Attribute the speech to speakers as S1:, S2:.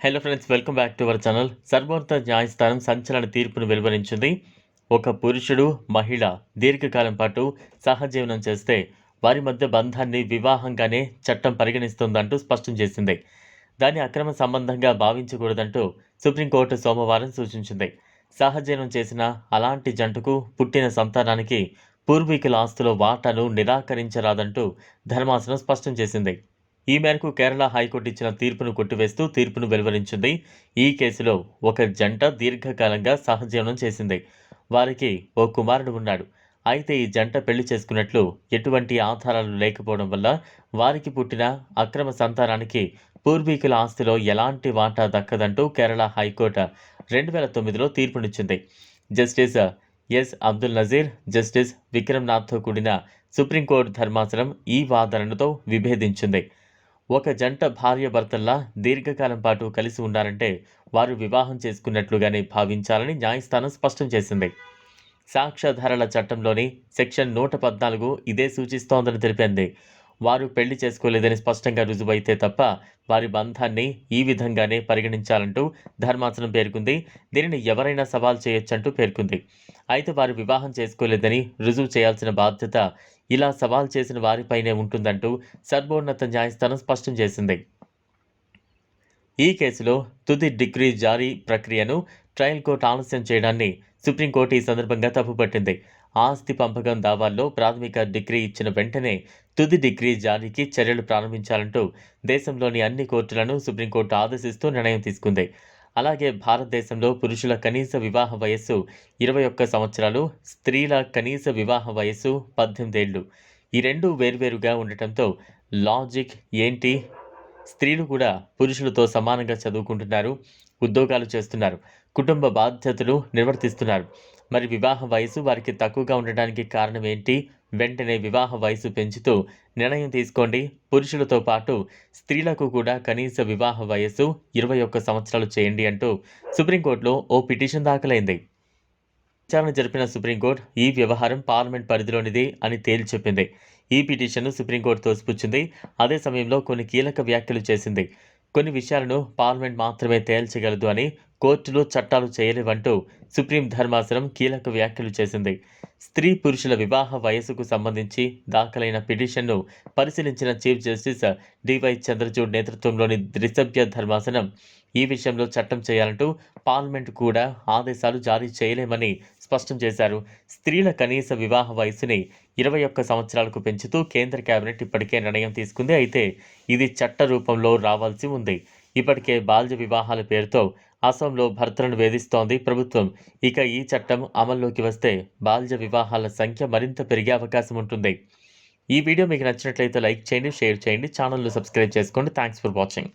S1: Hello friends welcome back to our channel సర్వోన్నత న్యాయస్థానం సంచలన తీర్పును వెలువరించింది. ఒక పురుషుడు మహిళ దీర్ఘకాలం పాటు సహజీవనం చేస్తే వారి మధ్య బంధాన్ని వివాహంగానే చట్టం పరిగణిస్తుందంటూ స్పష్టం చేసింది. దాన్ని అక్రమ సంబంధంగా భావించకూడదంటూ సుప్రీంకోర్టు సోమవారం సూచించింది. సహజీవనం చేసిన అలాంటి జంటకు పుట్టిన సంతానానికి పూర్వీకుల ఆస్తుల వాటాను నిరాకరించరాదంటూ ధర్మాసనం స్పష్టం చేసింది. ఈ మేరకు కేరళ హైకోర్టు ఇచ్చిన తీర్పును కొట్టివేస్తూ తీర్పును వెలువరించింది. ఈ కేసులో ఒక జంట దీర్ఘకాలంగా సహజీవనం చేసింది. వారికి ఓ కుమారుడు ఉన్నాడు. అయితే ఈ జంట పెళ్ళి చేసుకున్నట్లు ఎటువంటి ఆధారాలు లేకపోవడం వల్ల వారికి పుట్టిన అక్రమ సంతానానికి పూర్వీకుల ఆస్తిలో ఎలాంటి వాటా దక్కదంటూ కేరళ హైకోర్టు రెండు వేల తొమ్మిదిలో తీర్పునిచ్చింది. Justice S. Abdul Nazeer justice విక్రమ్నాథ్తో కూడిన సుప్రీంకోర్టు ధర్మాసనం ఈ వాదనతో విభేదించింది. ఒక జంట భార్యాభర్తల్లా దీర్ఘకాలం పాటు కలిసి ఉన్నారంటే వారు వివాహం చేసుకున్నట్లుగానే భావించాలని న్యాయస్థానం స్పష్టం చేసింది. సాక్ష్యాధారాల చట్టంలోని సెక్షన్ నూట పద్నాలుగు ఇదే సూచిస్తోందని తెలిపింది. వారు పెళ్ళి చేసుకోలేదని స్పష్టంగా రుజువైతే తప్ప వారి బంధాన్ని ఈ విధంగానే పరిగణించాలంటూ ధర్మాసనం పేర్కొంది. దీనిని ఎవరైనా సవాల్ చేయొచ్చంటూ పేర్కొంది. అయితే వారు వివాహం చేసుకోలేదని రుజువు చేయాల్సిన బాధ్యత ఇలా సవాల్ చేసిన వారిపైనే ఉంటుందంటూ సర్వోన్నత న్యాయస్థానం స్పష్టం చేసింది. ఈ కేసులో తుది డిగ్రీ జారీ ప్రక్రియను ట్రయల్ కోర్టు ఆలస్యం చేయడాన్ని సుప్రీంకోర్టు ఈ సందర్భంగా తప్పుపట్టింది. ఆస్తి పంపకం దావాల్లో ప్రాథమిక డిగ్రీ ఇచ్చిన వెంటనే తుది డిగ్రీ జారీకి చర్యలు ప్రారంభించాలంటూ దేశంలోని అన్ని కోర్టులను సుప్రీంకోర్టు ఆదేశిస్తూ నిర్ణయం తీసుకుంది. అలాగే భారతదేశంలో పురుషుల కనీస వివాహ వయస్సు ఇరవై ఒక్క సంవత్సరాలు స్త్రీల కనీస వివాహ వయస్సు పద్దెనిమిదేళ్ళు. ఈ రెండు వేర్వేరుగా ఉండటంతో లాజిక్ ఏంటి? స్త్రీలు కూడా పురుషులతో సమానంగా చదువుకుంటున్నారు ఉద్యోగాలు చేస్తున్నారు కుటుంబ బాధ్యతలు నిర్వర్తిస్తున్నారు. మరి వివాహ వయసు వారికి తక్కువగా ఉండడానికి కారణం ఏంటి? వెంటనే వివాహ వయసు పెంచుతూ నిర్ణయం తీసుకోండి. పురుషులతో పాటు స్త్రీలకు కూడా కనీస వివాహ వయసు ఇరవై ఒక్క సంవత్సరాలు చేయండి అంటూ సుప్రీంకోర్టులో ఓ పిటిషన్ దాఖలైంది. విచారణ జరిపిన సుప్రీంకోర్టు ఈ వ్యవహారం పార్లమెంట్ పరిధిలోనిది అని తేల్చి చెప్పింది. ఈ పిటిషన్ను సుప్రీంకోర్టు తోసిపుచ్చింది అదే సమయంలో కొన్ని కీలక వ్యాఖ్యలు చేసింది. కొన్ని విషయాలను పార్లమెంట్ మాత్రమే తేల్చగలదు అని కోర్టులు చట్టాలు చేయలేవంటూ సుప్రీం ధర్మాసనం కీలక వ్యాఖ్యలు చేసింది. స్త్రీ పురుషుల వివాహ వయసుకు సంబంధించి దాఖలైన పిటిషన్ను పరిశీలించిన చీఫ్ జస్టిస్ డివై చంద్రచూడ్ నేతృత్వంలోని త్రిసభ్య ధర్మాసనం ఈ విషయంలో చట్టం చేయాలంటూ పార్లమెంట్ కూడా ఆదేశాలు జారీ చేయలేమని స్పష్టం చేశారు. స్త్రీల కనీస వివాహ వయసుని ఇరవై ఒక్క సంవత్సరాలకు పెంచుతూ కేంద్ర కేబినెట్ ఇప్పటికే నిర్ణయం తీసుకుంది. అయితే ఇది చట్ట రూపంలో రావాల్సి ఉంది. ఇప్పటికే బాల్య వివాహాల పేరుతో అసోంలో భర్తలను వేధిస్తోంది ప్రభుత్వం. ఇక ఈ చట్టం అమల్లోకి వస్తే బాల్య వివాహాల సంఖ్య మరింత పెరిగే అవకాశం ఉంటుంది. ఈ వీడియో మీకు నచ్చినట్లయితే లైక్ చేయండి షేర్ చేయండి ఛానల్ను సబ్స్క్రైబ్ చేసుకోండి. Thanks for watching.